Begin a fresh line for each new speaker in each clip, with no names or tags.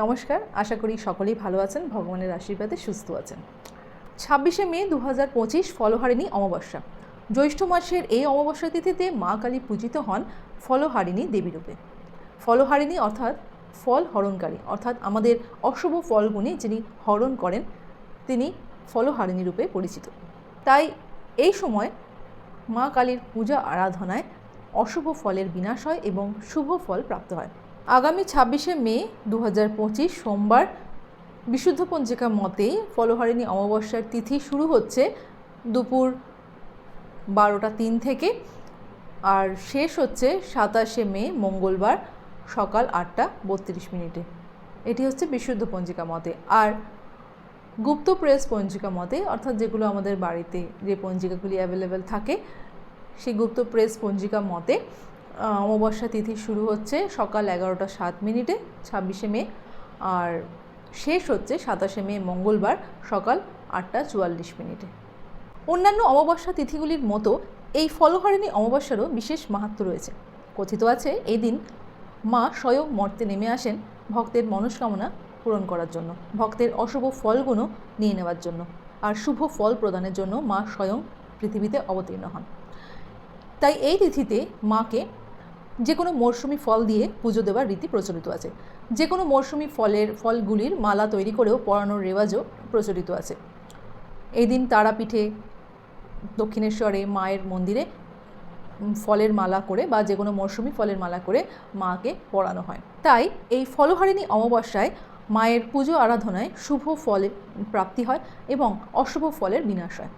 নমস্কার, আশা করি সকলেই ভালো আছেন, ভগবানের আশীর্বাদে সুস্থ আছেন। ছাব্বিশে মে দু হাজার পঁচিশ ফলহারিণী অমাবস্যা। জ্যৈষ্ঠ মাসের এই অমাবস্যা তিথিতে মা কালী পূজিত হন ফলহারিণী দেবীরূপে ফলহারিণী অর্থাৎ ফল হরণকারী, অর্থাৎ আমাদের অশুভ ফলগুণে যিনি হরণ করেন, তিনি ফলহারিণী রূপে পরিচিত। তাই এই সময় মা কালীর পূজা আরাধনায় অশুভ ফলের বিনাশ হয় এবং শুভ ফল প্রাপ্ত হয়। আগামী ছাব্বিশে মে দু হাজার পঁচিশ সোমবার বিশুদ্ধ পঞ্জিকা মতে ফলহারিণী অমাবস্যার তিথি শুরু হচ্ছে দুপুর বারোটা তিন থেকে আর শেষ হচ্ছে সাতাশে মে মঙ্গলবার সকাল আটটা বত্রিশ মিনিটে। এটি হচ্ছে বিশুদ্ধ পঞ্জিকা মতে। আর গুপ্ত প্রেস পঞ্জিকা মতে, অর্থাৎ যেগুলো আমাদের বাড়িতে যে পঞ্জিকাগুলি অ্যাভেলেবেল থাকে, সেই গুপ্ত প্রেস পঞ্জিকা মতে অমাবস্যা তিথি শুরু হচ্ছে সকাল এগারোটা সাত মিনিটে, ছাব্বিশে মে। আর শেষ হচ্ছে সাতাশে মে মঙ্গলবার সকাল আটটা চুয়াল্লিশ মিনিটে। অন্যান্য অমাবস্যা তিথিগুলির মতো এই ফলহারিণী অমাবস্যারও বিশেষ মাহাত্ম রয়েছে। কথিত আছে, এই দিন মা স্বয়ং মর্তে নেমে আসেন ভক্তের মনস্কামনা পূরণ করার জন্য, ভক্তের অশুভ ফলগুলো নিয়ে নেওয়ার জন্য, আর শুভ ফল প্রদানের জন্য মা স্বয়ং পৃথিবীতে অবতীর্ণ হন। তাই এই তিথিতে মাকে যে কোনো মরশুমি ফল দিয়ে পুজো দেওয়ার রীতি প্রচলিত আছে। যে কোনো মরশুমি ফলের ফলগুলির মালা তৈরি করেও পরানোর রেওয়াজও প্রচলিত আছে। এই দিন তারাপীঠে দক্ষিণেশ্বরে মায়ের মন্দিরে ফলের মালা করে বা যে কোনো মরশুমি ফলের মালা করে মাকে পরানো হয়। তাই এই ফলহারিণী অমাবস্যায় মায়ের পুজো আরাধনায় শুভ ফলের প্রাপ্তি হয় এবং অশুভ ফলের বিনাশ হয়।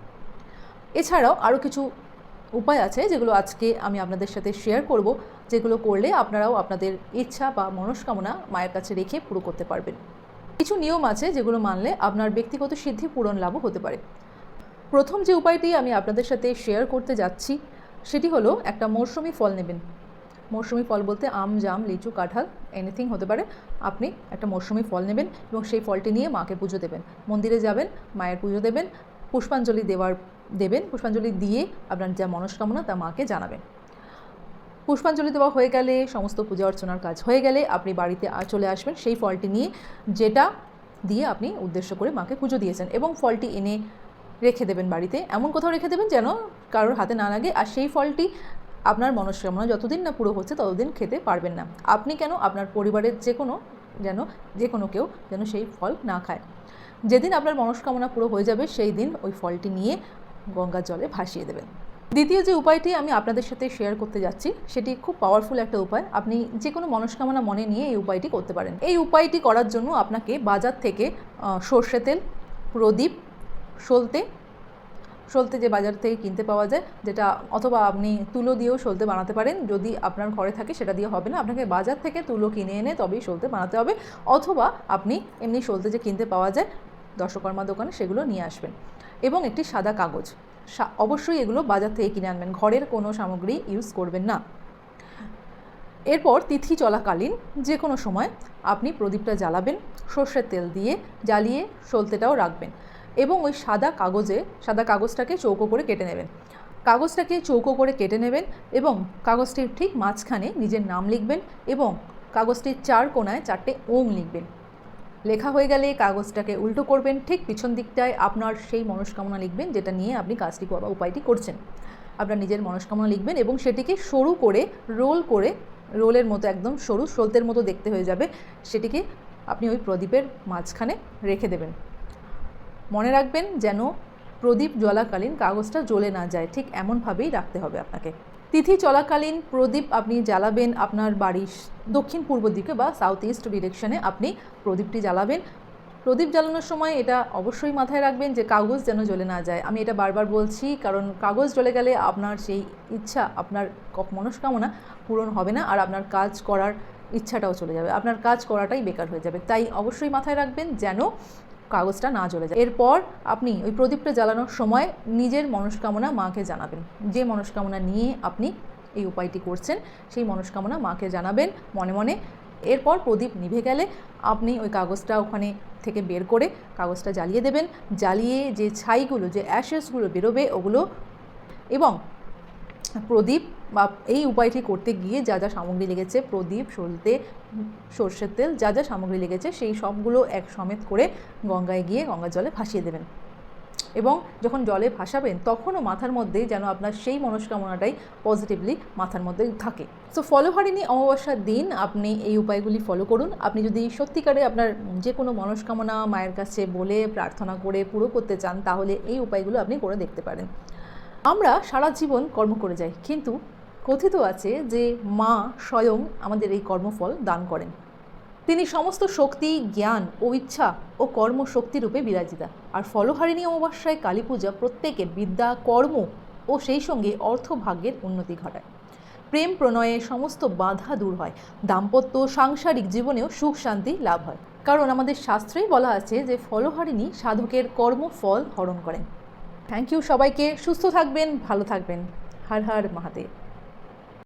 এছাড়াও আরও কিছু উপায় আছে যেগুলো আজকে আমি আপনাদের সাথে শেয়ার করব, যেগুলো করলে আপনারাও আপনাদের ইচ্ছা বা মনস্কামনা মায়ের কাছে রেখে পুরো করতে পারবেন। কিছু নিয়ম আছে যেগুলো মানলে আপনার ব্যক্তিগত সিদ্ধি পূরণ লাভও হতে পারে। প্রথম যে উপায়টি আমি আপনাদের সাথে শেয়ার করতে যাচ্ছি, সেটি হলো একটা মৌসুমি ফল নেবেন। মৌসুমি ফল বলতে আম, জাম, লিচু, কাঁঠাল এনিথিং হতে পারে। আপনি একটা মৌসুমি ফল নেবেন এবং সেই ফলটি নিয়ে মাকে পুজো দেবেন। মন্দিরে যাবেন, মায়ের পুজো দেবেন, পুষ্পাঞ্জলি দেওয়ার দেবেন, পুষ্পাঞ্জলি দিয়ে আপনার যা মনস্কামনা তা মাকে জানাবেন। পুষ্পাঞ্জলি দেওয়া হয়ে গেলে, সমস্ত পূজা অর্চনার কাজ হয়ে গেলে আপনি বাড়িতে চলে আসবেন। সেই ফলটি নিয়ে যেটা দিয়ে আপনি উদ্দেশ্য করে মাকে পুজো দিয়েছেন এবং ফলটি এনে রেখে দেবেন বাড়িতে। এমন কোথাও রেখে দেবেন যেন কারোর হাতে না লাগে। আর সেই ফলটি আপনার মনস্কামনা যতদিন না পুরো হচ্ছে ততদিন খেতে পারবেন না। আপনি কেন আপনার পরিবারের যে কোনো যেন, যে কোনো কেউ যেন সেই ফল না খায়। যেদিন আপনার মনস্কামনা পুরো হয়ে যাবে, সেই দিন ওই ফলটি নিয়ে গঙ্গার জলে ভাসিয়ে দেবেন। দ্বিতীয় যে উপায়টি আমি আপনাদের সাথে শেয়ার করতে যাচ্ছি, সেটি খুব পাওয়ারফুল একটা উপায়। আপনি যে কোনো মনস্কামনা মনে নিয়ে এই উপায়টি করতে পারেন। এই উপায়টি করার জন্য আপনাকে বাজার থেকে সর্ষে তেল, প্রদীপ, সলতে সলতে যে বাজার থেকে কিনতে পাওয়া যায়, যেটা অথবা আপনি তুলো দিয়েও সলতে বানাতে পারেন। যদি আপনার ঘরে থাকে, সেটা দিয়ে হবে না। আপনাকে বাজার থেকে তুলো কিনে এনে তবেই সলতে বানাতে হবে। অথবা আপনি এমনি সলতে যে কিনতে পাওয়া যায় দশকর্মা দোকানে সেগুলো নিয়ে আসবেন। এবং একটি সাদা কাগজ। অবশ্যই এগুলো বাজার থেকে কিনে আনবেন। ঘরের কোনো সামগ্রী ইউজ করবেন না। এরপর তিথি চলাকালীন যে কোনো সময় আপনি প্রদীপটা জ্বালাবেন, সর্ষের তেল দিয়ে জ্বালিয়ে সলতেটাও রাখবেন এবং ওই সাদা কাগজে, সাদা কাগজটাকে চৌকো করে কেটে নেবেন। কাগজটাকে চৌকো করে কেটে নেবেন এবং কাগজটির ঠিক মাঝখানে নিজের নাম লিখবেন এবং কাগজটির চার কোণায় চারটে ওম লিখবেন। লেখা হয়ে গেলে কাগজটাকে উল্টো করবেন, ঠিক পিছন দিকটায় আপনার সেই মনস্কামনা লিখবেন যেটা নিয়ে আপনি কাজটি বা উপায়টি করছেন। আপনার নিজের মনস্কামনা লিখবেন এবং সেটিকে সরু করে, রোল করে, রোলের মতো একদম সরু সলতের মতো দেখতে হয়ে যাবে। সেটিকে আপনি ওই প্রদীপের মাঝখানে রেখে দেবেন। মনে রাখবেন যেন প্রদীপ জ্বলাকালীন কাগজটা জ্বলে না যায়। ঠিক এমনভাবেই রাখতে হবে আপনাকে। তিথি চলাকালীন প্রদীপ আপনি জ্বালাবেন আপনার বাড়ির দক্ষিণ পূর্ব দিকে বা সাউথ ইস্ট ডিরেকশনে আপনি প্রদীপটি জ্বালাবেন। প্রদীপ জ্বালানোর সময় এটা অবশ্যই মাথায় রাখবেন যে কাগজ যেন জ্বলে না যায়। আমি এটা বারবার বলছি কারণ কাগজ জ্বলে গেলে আপনার সেই ইচ্ছা, আপনার মনস্কামনা পূরণ হবে না আর আপনার কাজ করার ইচ্ছাটাও চলে যাবে। আপনার কাজ করাটাই বেকার হয়ে যাবে। তাই অবশ্যই মাথায় রাখবেন যেন কাগজটা না জ্বলে যায়। এরপর আপনি ওই প্রদীপটা জ্বালানোর সময় নিজের মনস্কামনা মাকে জানাবেন। যে মনস্কামনা নিয়ে আপনি এই উপায়টি করছেন, সেই মনস্কামনা মাকে জানাবেন মনে মনে। এরপর প্রদীপ নিভে গেলে আপনি ওই কাগজটা ওখানে থেকে বের করে কাগজটা জ্বালিয়ে দেবেন। জ্বালিয়ে যে ছাইগুলো, যে অ্যাশেসগুলো বেরোবে ওগুলো এবং প্রদীপ বা এই উপায়টি করতে গিয়ে যা যা সামগ্রী লেগেছে, প্রদীপ সলতে সর্ষের তেল, যা যা সামগ্রী লেগেছে, সেই সবগুলো এক সমেত করে গঙ্গায় গিয়ে গঙ্গার জলে ভাসিয়ে দেবেন। এবং যখন জলে ভাসাবেন, তখনও মাথার মধ্যে যেন আপনার সেই মনস্কামনাটাই পজিটিভলি মাথার মধ্যে থাকে। সো ফলোহারিণী অমাবস্যার দিন আপনি এই উপায়গুলি ফলো করুন। আপনি যদি সত্যিকারে আপনার যে কোনো মনস্কামনা মায়ের কাছে বলে প্রার্থনা করে পুরো করতে চান, তাহলে এই উপায়গুলো আপনি করে দেখতে পারেন। আমরা সারা জীবন কর্ম করে যাই, কিন্তু কথিত আছে যে মা স্বয়ং আমাদের এই কর্মফল দান করেন। তিনি সমস্ত শক্তি, জ্ঞান ও ইচ্ছা ও কর্মশক্তি রূপে বিরাজিতা। আর ফলহারিণী অমাবস্যায় কালী পূজা প্রত্যেকের বিদ্যা, কর্ম ও সেই সঙ্গে অর্থভাগ্যের উন্নতি ঘটায়। প্রেম প্রণয়ে সমস্ত বাধা দূর হয়। দাম্পত্য সাংসারিক জীবনেও সুখ শান্তি লাভ হয়। কারণ আমাদের শাস্ত্রেই বলা আছে যে ফলহারিণী সাধকের কর্মফল হরণ করেন। থ্যাংক ইউ সবাইকে। সুস্থ থাকবেন, ভালো থাকবেন। হর হর মহাদেব।